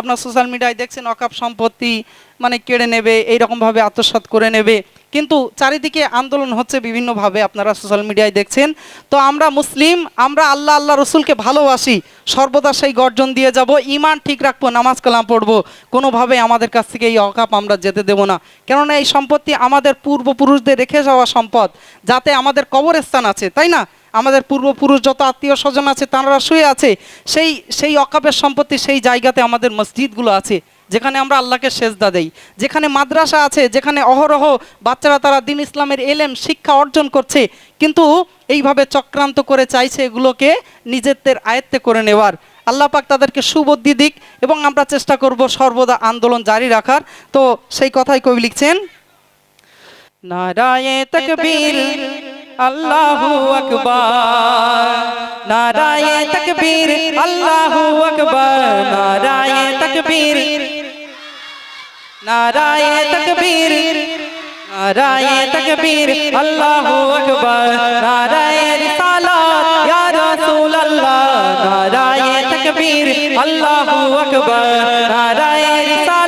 আপনার সোশ্যাল মিডিয়ায় দেখছেন, অকাপ সম্পত্তি মানে কেড়ে নেবে এইরকমভাবে আত্মসাৎ করে নেবে। কিন্তু চারিদিকে আন্দোলন হচ্ছে বিভিন্নভাবে আপনারা সোশ্যাল মিডিয়ায় দেখছেন। তো আমরা মুসলিম, আমরা আল্লাহ আল্লাহ রসুলকে ভালোবাসি। সর্বদা সেই গর্জন দিয়ে যাব ইমান ঠিক রাখব, নামাজ কালাম পড়ব। কোনোভাবে আমাদের কাছ থেকে এই অকাপ আমরা যেতে দেব না। কেননা এই সম্পত্তি আমাদের পূর্বপুরুষদের রেখে যাওয়া সম্পদ, যাতে আমাদের কবরস্থান আছে, তাই না? আমাদের পূর্বপুরুষ যত আত্মীয় স্বজন আছে, তারা শুয়ে আছে, সেই সেই অকাপের সম্পত্তি সেই জায়গাতে আমাদের মসজিদগুলো আছে, যেখানে আমরা আল্লাহকে সেজদা দেই। যেখানে মাদ্রাসা আছে, যেখানে অহরহ বাচ্চারা তারা দিন ইসলামের এলেম, শিক্ষা অর্জন করছে, কিন্তু এইভাবে চক্রান্ত করে চাইছে এগুলোকে নিজেদের আয়ত্তে করে নেওয়ার। আল্লাহ পাক তাদেরকে সুবুদ্ধি দিক এবং আমরা চেষ্টা করব সর্বদা আন্দোলন জারি রাখার। তো সেই কথাই কবি লিখছেন, নারায়ে তকবীর আল্লাহু আকবার। নারায়ে তকবীর, আল্লাহু আকবার। নারায়ে তকবীর। নারায়ে তকবীর। নারায়ে তকবীর, আল্লাহু আকবার। নারায়ে রিসালাত, ইয়া রাসূলুল্লাহ। নারায়ে তকবীর, আল্লাহু আকবার। নারায়ে রিসালাত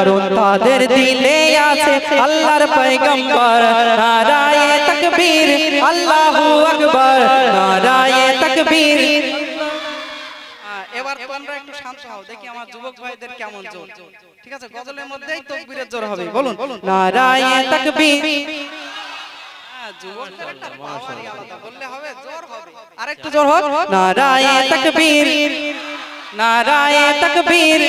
কারণ তাদের দিলে আছে আল্লাহর পয়গম্বর। নারায়ে তাকবীর আল্লাহু আকবার। নারায়ে তাকবীর। এবার তোমরা একটু শান্ত হও দেখি আমার যুবক ভাইদের কেমন জোর। ঠিক আছে গজলের মধ্যেই তকবীরের জোর হবে বলুন। নারায়ে তাকবীর। হ্যাঁ। আরেকটু জোর হোক। নারায়ে তাকবীর। নারায়ে তাকবীর।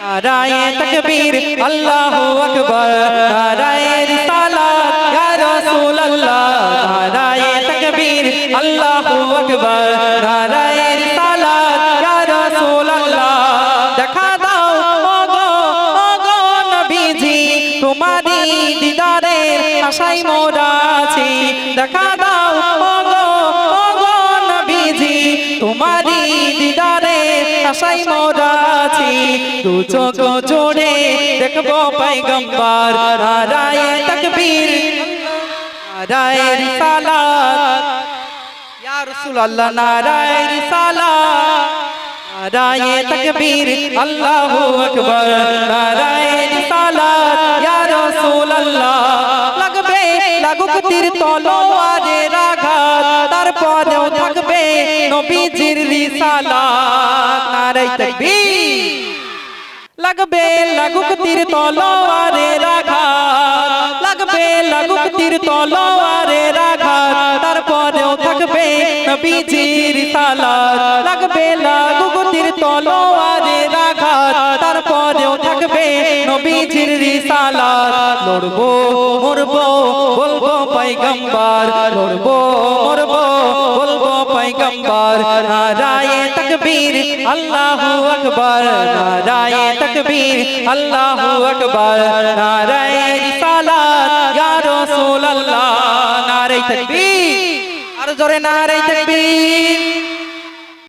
নারায়ে তাকবীর আল্লাহু আকবার। নারায়ে রিসালাত ইয়া রাসূলুল্লাহ। নারায়ে তাকবীর আল্লাহু আকবার। নারায়ে রিসালাত ইয়া রাসূলুল্লাহ। দেখা দাও ওগো ওগো নবীজি তোমারই দিদারের আশায় মোরা। দু চোখ জোড়ে দেখব পয়গম্বর নারায়ে তাকবীর নারায়ে রিসালাত। ইয়া রাসূলুল্লাহ, নারায়ে রিসালাত। নারায়ে তাকবীর, আল্লাহু আকবার। নারায়ে রিসালাত, ইয়া রাসূলুল্লাহ। লাগবে, লাগুক তীর তলোয়ারের। আঘাত তারপরেও থাকবে নবীজির রিসালাত। নারায়ে তাকবীর। লাগবে লাগুক তীর তলোয়ারের আঘাত লাগবে লাগুক তীর তলোয়ারের আঘাত তারপরেও থাকবে নবীজির সালাত লাগবে লাগুক তীর তলোয়ারের আঘাত তারপরেও থাকবে নবীজির রিসালাত। লড়বো, মরবো বলব পয়গম্বর লড়বো মরবো, বলব পয়গম্বর নারায়ে তকবীর, আল্লাহু আকবার। নারায়ে তকবীর, আল্লাহু আকবার। নারায়ে রিসালাত, ইয়া রাসূলুল্লাহ। নারায়ে তকবীর। আর জোরে নারায়ে তাকবীর।